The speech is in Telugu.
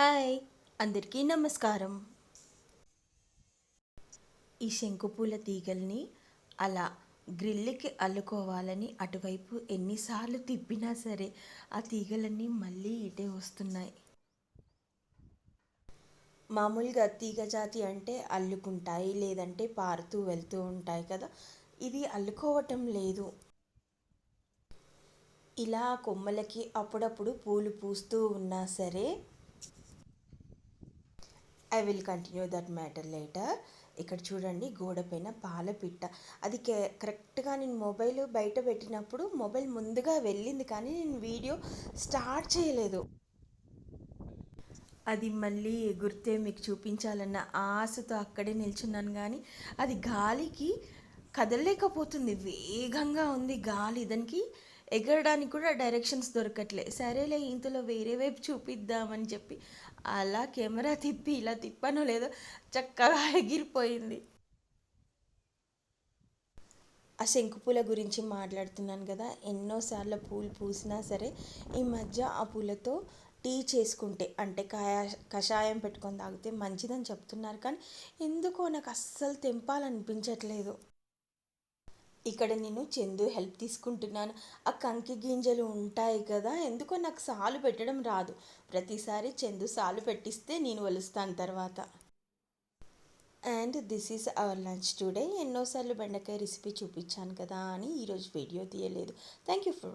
హాయ్ అందరికీ నమస్కారం. ఈ శంకుపూల తీగల్ని అలా గ్రిల్కి అల్లుకోవాలని అటువైపు ఎన్నిసార్లు తిప్పినా సరే ఆ తీగలన్నీ మళ్ళీ ఇటే వస్తున్నాయి. మామూలుగా తీగ జాతి అంటే అల్లుకుంటాయి లేదంటే పారుతూ వెళ్తూ ఉంటాయి కదా. ఇది అల్లుకోవటం లేదు. ఇలా కొమ్మలకి అప్పుడప్పుడు పూలు పూస్తూ ఉన్నా సరే I will continue that matter later ఇక్కడ చూడండి గోడ పైన పాలపిట్ట. అది కే- కరెక్ట్గా నేను మొబైల్ బయట పెట్టినప్పుడు మొబైల్ ముందుగా వెళ్ళింది కానీ నేను వీడియో స్టార్ట్ చేయలేదు. అది మళ్ళీ ఎగురితే మీకు చూపించాలన్న ఆశతో అక్కడే నిల్చున్నాను కానీ అది గాలికి కదలలేకపోతుంది. వేగంగా ఉంది గాలి. దానికి ఎగరడానికి కూడా డైరెక్షన్స్ దొరకట్లే. సరేలే ఇంతలో వేరే వైపు చూపిద్దామని చెప్పి అలా కెమెరా తిప్పి ఇలా తిప్పానో లేదో చక్కగా ఎగిరిపోయింది. ఆ శంకుపూల గురించి మాట్లాడుతున్నాను కదా. ఎన్నోసార్లు పూలు పూసినా సరే ఈ మధ్య ఆ పూలతో టీ చేసుకుంటే అంటే కాయ కషాయం పెట్టుకొని తాగితే మంచిదని చెప్తున్నారు కానీ ఎందుకో నాకు అస్సలు తెంపాలనిపించట్లేదు. ఇక్కడ నేను చందు హెల్ప్ తీసుకుంటున్నాను. ఆ కంకి గింజలు ఉంటాయి కదా ఎందుకో నాకు సాలు పెట్టడం రాదు. ప్రతిసారి చందు సాలు పెట్టిస్తే నేను వలుస్తాను తర్వాత. And this is our lunch today ఎన్నోసార్లు బెండకాయ రెసిపీ చూపించాను కదా అని ఈరోజు వీడియో తీయలేదు. Thank you for